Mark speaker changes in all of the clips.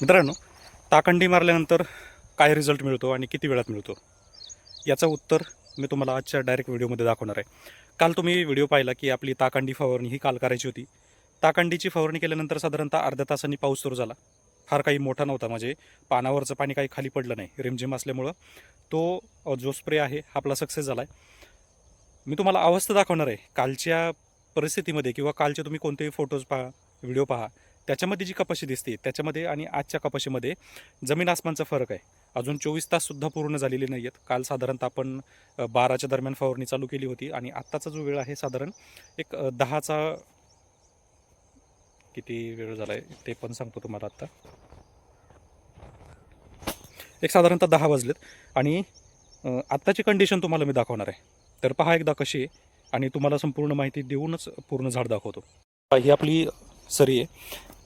Speaker 1: मित्रांनो ताकंडी मारल्यानंतर काय रिझल्ट मिळतो आणि किती वेळात मिळतो? याचं उत्तर मी तुम्हाला आजच्या डायरेक्ट व्हिडिओमध्ये दाखवणार आहे. काल तुम्ही व्हिडिओ पाहिला की आपली ताकंडी फवारणी ही काल करायची होती. ताकंडीची फवारणी केल्यानंतर साधारणतः अर्ध्या तासांनी पाऊस सुरू झाला. फार काही मोठा नव्हता म्हणजे पानावरचं पाणी काही खाली पडलं नाही. रिमझिम असल्यामुळं तो जो स्प्रे आहे हा आपला सक्सेस झाला आहे मी तुम्हाला अवस्था दाखवणार आहे. कालच्या परिस्थितीमध्ये किंवा कालचे तुम्ही कोणतेही फोटोज पहा व्हिडिओ पहा त्याच्यामध्ये जी कपाशी दिसते त्याच्यामध्ये आणि आजच्या कपाशीमध्ये जमीन आसमानचा फरक आहे. अजून चोवीस ताससुद्धा पूर्ण झालेले नाही आहेत काल साधारणतः आपण बाराच्या दरम्यान फवारणी चालू केली होती आणि आत्ताचा जो वेळ आहे साधारण एक दहाचा किती वेळ झाला आहे ते पण सांगतो तुम्हाला आत्ता. एक साधारणतः दहा वाजलेत आणि आत्ताची कंडिशन तुम्हाला मी दाखवणार आहे. तर पहा एकदा कशी आहे आणि तुम्हाला संपूर्ण माहिती देऊनच पूर्ण झाड दाखवतो. ही आपली सरी आहे.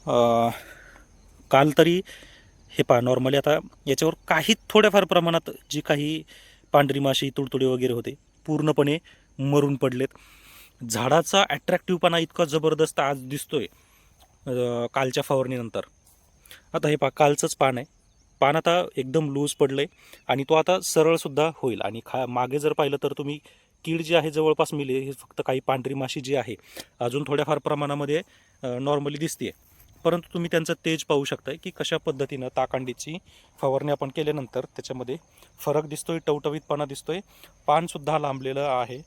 Speaker 1: काल तरी हे पहा नॉर्मली आता याच्यावर काही थोड्याफार प्रमाणात जी काही पांढरी माशी तुडतुडे वगैरे होते पूर्णपणे मरून पडलेत. झाडाचा ॲट्रॅक्टिव्हपणा इतका जबरदस्त आज दिसतोय कालच्या फवारणीनंतर. आता हे पहा कालचंच पान आहे. पान आता एकदम लूज पडलं आहे आणि तो आता सरळसुद्धा होईल. आणि खा मागे जर पाहिलं तर तुम्ही कीड जी आहे जवळपास मिले हे फक्त काही पांढरी माशी जी आहे अजून थोड्याफार प्रमाणामध्ये नॉर्मली दिसते परंतु तुम्ही त्यांचं तेज पाहू शकताय की कशा पद्धतीनं ताकांडीची फवारणी आपण केल्यानंतर त्याच्यामध्ये फरक दिसतोय टवटवीतपणा दिसतोय. पानसुद्धा लांबलेलं आहे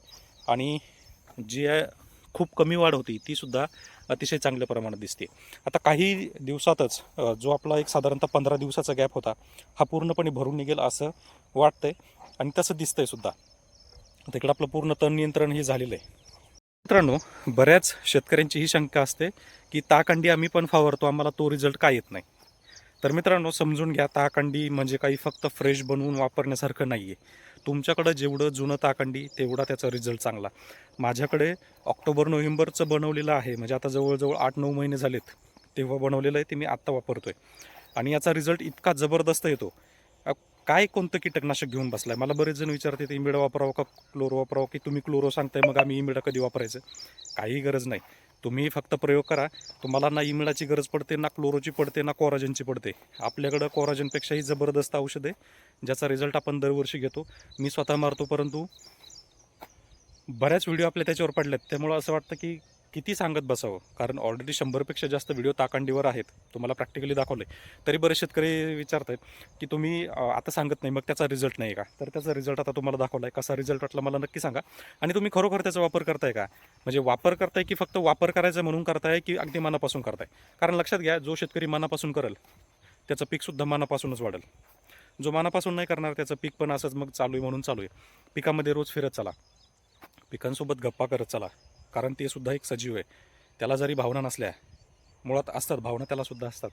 Speaker 1: आणि जी खूप कमी वाढ होती तीसुद्धा अतिशय चांगल्या प्रमाणात दिसते. आता काही दिवसातच जो आपला एक साधारणतः पंधरा दिवसाचा गॅप होता हा पूर्णपणे भरून निघेल असं वाटतंय आणि तसं दिसतंय सुद्धा. तिकडं आपलं पूर्ण तण नियंत्रण हे झालेलं आहे. मित्रांनो बऱ्याच शेतकऱ्यांची ही शंका असते की ताकंडी आम्ही पण फवारतो आम्हाला तो रिझल्ट काय येत नाही? तर मित्रांनो समजून घ्या ताकंडी म्हणजे काही फक्त फ्रेश बनवून वापरण्यासारखं नाही आहे तुमच्याकडं जेवढं जुनं ताकंडी तेवढा त्याचा रिझल्ट चांगला. माझ्याकडे ऑक्टोबर नोव्हेंबरचं बनवलेलं आहे म्हणजे आता जवळजवळ आठ नऊ महिने झालेत. तेव्हा बनवलेलं आहे ते मी आत्ता वापरतो आहे आणि याचा रिझल्ट इतका जबरदस्त येतो. काय कोणतं कीटकनाशक घेऊन बसलाय? मला बरेच जण विचारतात इमिडा वापरावं का क्लोरो वापरावं? की तुम्ही क्लोरो सांगताय मग आम्ही इमिडा कधी वापरायचं? काही गरज नाही. तुम्ही फक्त प्रयोग करा. तुम्हाला ना इमिडाची गरज पडते ना क्लोरोची पडते ना कोराजनची पडते. आपल्याकडं कोराजनपेक्षाही जबरदस्त औषध आहे ज्याचा रिझल्ट आपण दरवर्षी घेतो. मी स्वतः मारतो परंतु बऱ्याच व्हिडिओ आपल्या त्याच्यावर पडल्यात. त्यामुळं असं वाटतं की किती सांगत बसावं? कारण ऑलरेडी शंभरपेक्षा जास्त व्हिडिओ ताकांडीवर आहेत. तुम्हाला प्रॅक्टिकली दाखवले तरी बरेच शेतकरी विचारत आहेत की तुम्ही आता सांगत नाही मग त्याचा रिझल्ट नाही का? तर त्याचा रिझल्ट आता तुम्हाला दाखवला आहे कसा रिझल्ट वाटला मला नक्की सांगा. आणि तुम्ही खरोखर त्याचा वापर करताय का? म्हणजे वापर करताय की फक्त वापर करायचा म्हणून करताय की अगदी मनापासून करताय? कारण लक्षात घ्या जो शेतकरी मनापासून करेल त्याचं पीकसुद्धा मनापासूनच वाढेल. जो मनापासून नाही करणार त्याचं पीक पण असंच मग चालू आहे म्हणून चालू आहे. पिकामध्ये रोज फिरत चला. पिकांसोबत गप्पा करत चला. कारण ते सुद्धा एक सजीव आहे. त्याला जरी भावना नसल्या मुळात असतात भावना त्याला सुद्धा असतात.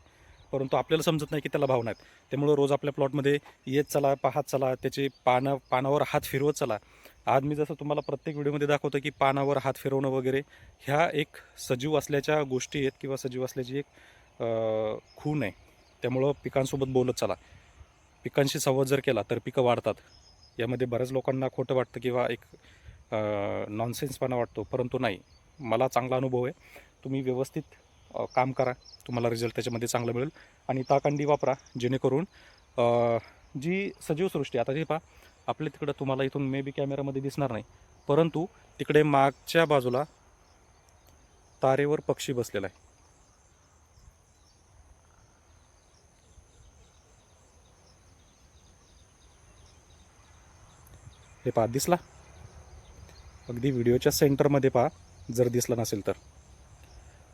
Speaker 1: परंतु आपल्याला समजत नाही की त्याला भावना आहेत. त्यामुळं रोज आपल्या प्लॉटमध्ये येत चला पाहत चला त्याचे पानं पानावर हात फिरवत चला. आज मी जसं तुम्हाला प्रत्येक व्हिडिओमध्ये दाखवतो की पानावर हात फिरवणं वगैरे ह्या एक सजीव असल्याच्या गोष्टी आहेत किंवा सजीव असल्याची एक खूण आहे. त्यामुळं पिकांसोबत बोलत चला. पिकांशी संवाद जर केला तर पिकं वाढतात. यामध्ये बऱ्याच लोकांना खोटं वाटतं किंवा एक नॉनसेन्सपणा वाटतो. परंतु नाही. मला चांगला अनुभव आहे. तुम्ही व्यवस्थित काम करा. तुम्हाला रिझल्ट त्याच्यामध्ये चांगला मिळेल. आणि ताकांडी वापरा. जेणेकरून जी सजीव सृष्टी आता हे पहा. आपल्या तिकडं तुम्हाला इथून मे बी कॅमेरामध्ये दिसणार नाही. परंतु तिकडे मागच्या बाजूला तारेवर पक्षी बसलेला आहे. हे पहा दिसला? अगदी व्हिडिओच्या सेंटरमध्ये पहा जर दिसला नसेल तर.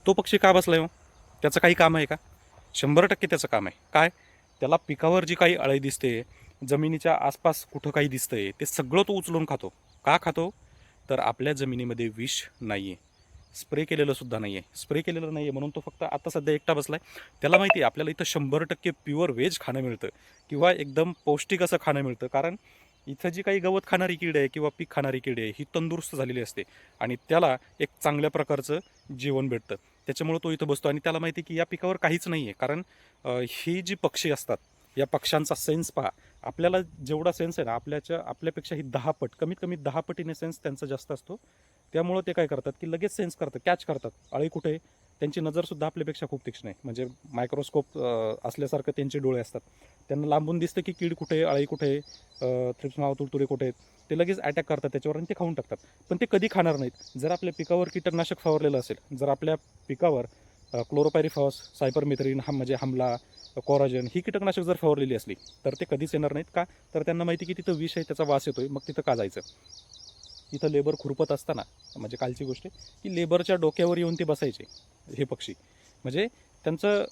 Speaker 1: तो पक्षी का बसला आहे हो? त्याचं काही काम आहे का? शंभर टक्के त्याचं काम आहे. काय? त्याला पिकावर जी काही अळी दिसते जमिनीच्या आसपास कुठं काही दिसतंय ते सगळं तो उचलून खातो. का खातो? तर आपल्या जमिनीमध्ये विष नाही आहे स्प्रे केलेलं सुद्धा नाही आहे स्प्रे केलेलं नाही आहे म्हणून तो फक्त आता सध्या एकटा बसलाय. त्याला माहिती आहे आपल्याला इथं शंभर टक्के प्युअर व्हेज खाणं मिळतं. किंवा एकदम पौष्टिक असं खाणं मिळतं. कारण इथं जी काही गवत खाणारी कीड आहे किंवा पीक खाणारी कीड आहे ही तंदुरुस्त झालेली असते. आणि त्याला एक चांगल्या प्रकारचं जीवन भेटतं. त्याच्यामुळे तो इथं बसतो. आणि त्याला माहिती आहे की या पिकावर काहीच नाही आहे कारण ही जी पक्षी असतात या पक्ष्यांचा सेन्स पहा. आपल्याला जेवढा सेन्स आहे ना आपल्याच्या आपल्यापेक्षा ही दहा पट कमीत कमी दहा पटीने सेन्स त्यांचा जास्त असतो. त्यामुळं ते काय करतात की लगेच सेन्स करतात कॅच करतात. अळी कुठे त्यांची नजरसुद्धा आपल्यापेक्षा खूप तीक्ष्ण आहे. म्हणजे मायक्रोस्कोप असल्यासारखं त्यांचे डोळे असतात. त्यांना लांबून दिसतं की कीड कुठे अळी कुठे आहे थ्रिप्स मावा तुडतुडे कुठे आहेत ते लगेच अटॅक करतात त्याच्यावर आणि ते खाऊन टाकतात. पण ते कधी खाणार नाहीत. जर आपल्या पिकावर कीटकनाशक फवारलेलं असेल जर आपल्या पिकावर क्लोरोपॅरिफॉस सायपरमिथ्रिन हा म्हणजे हमला कोराजन ही कीटकनाशक जर फवारलेली असली तर ते कधीच येणार नाहीत का? तर त्यांना माहिती की तिथं विष आहे त्याचा वास येतोय मग तिथं का जायचं इथं लेबर खुरपत असताना म्हणजे कालची गोष्ट आहे की लेबरच्या डोक्यावर येऊन ते बसायचे. हे पक्षी. म्हणजे त्यांचं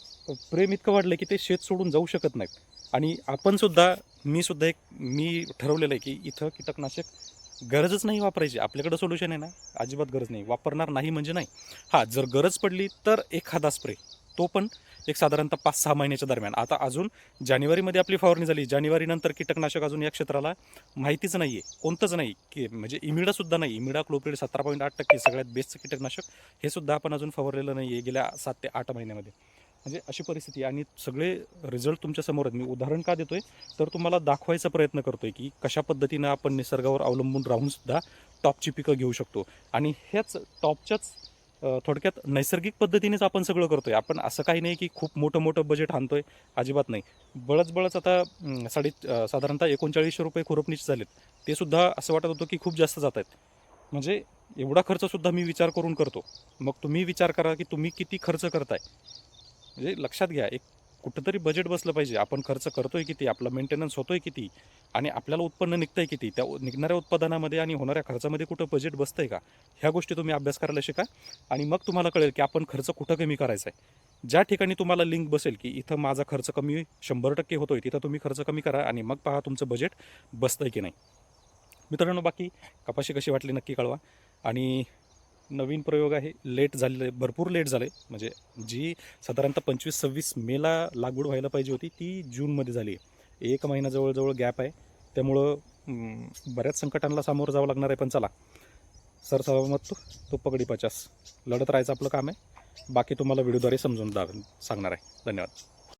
Speaker 1: प्रेम इतकं वाढलं की ते शेत सोडून जाऊ शकत नाहीत. आणि आपण सुद्धा मी सुद्धा एक मी ठरवलेलं आहे की इथं कीटकनाशक गरजच नाही वापरायची. आपल्याकडं सोल्युशन आहे ना? अजिबात गरज नाही. वापरणार नाही म्हणजे नाही. हां जर गरज पडली तर एखादा स्प्रे तो पण एक साधारणतः पाच सहा महिन्याच्या दरम्यान. आता अजून जानेवारीमध्ये आपली फवारणी झाली. जानेवारीनंतर कीटकनाशक अजून या क्षेत्राला माहितीच नाही आहे कोणतंच नाही की म्हणजे इमिडासुद्धा नाही. इमिडा क्लोप्रिड सतरा पॉईंट आठ टक्के सगळ्यात बेस्टचं कीटकनाशक हे सुद्धा आपण अजून फवारलेलं नाही आहे गेल्या सात ते आठ महिन्यामध्ये. म्हणजे अशी परिस्थिती आहे. आणि सगळे रिझल्ट तुमच्यासमोर आहेत. मी उदाहरण का देतोय? तर तुम्हाला दाखवायचा प्रयत्न करतोय की कशा पद्धतीनं आपण निसर्गावर अवलंबून राहून सुद्धा टॉपची पिकं घेऊ शकतो. आणि ह्याच टॉपच्याच थोडक्यात नैसर्गिक पद्धतीनेच आपण सगळं करतोय. आपण असं काही नाही की खूप मोठं मोठं बजेट आणतोय अजिबात नाही. बळच बळच आता साडे साधारणतः एकोणचाळीसशे रुपये खुरपणीचे झालेत. ते सुद्धा असं वाटत होतं की खूप जास्त जात आहेत. म्हणजे एवढा खर्च सुद्धा मी विचार करून करतो. मग तुम्ही विचार करा की तुम्ही किती खर्च करताय. म्हणजे लक्षात घ्या एक कुठंतरी बजेट बसलं पाहिजे. आपण खर्च करतोय किती आपला मेंटेनन्स होतोय किती आणि आपल्याला उत्पन्न निघतंय किती त्या निघणाऱ्या उत्पादनामध्ये आणि होणाऱ्या खर्चामध्ये कुठं बजेट बसतंय का? ह्या गोष्टी तुम्ही अभ्यास करायला शिका. आणि मग तुम्हाला कळेल की आपण खर्च कुठं कमी करायचा आहे ज्या ठिकाणी तुम्हाला लिंक बसेल की इथं माझा खर्च कमी शंभर टक्के होतोय तिथं तुम्ही खर्च कमी करा आणि मग पहा तुमचं बजेट बसतंय की नाही. मित्रांनो बाकी कपाशी कशी वाटली नक्की कळवा. आणि नवीन प्रयोग आहे. लेट झालेले भरपूर लेट झाले. म्हणजे जी साधारणतः पंचवीस सव्वीस मेला लागवड व्हायला पाहिजे होती ती जूनमध्ये झाली आहे. एक महिना जवळजवळ गॅप आहे. त्यामुळं बऱ्याच संकटांना सामोरं जावं लागणार आहे पण चला. सर सहमत तो तो पगडी पचास. लढत राहायचं आपलं काम आहे. बाकी तुम्हाला व्हिडिओद्वारे समजून दा सांगणार आहे. धन्यवाद.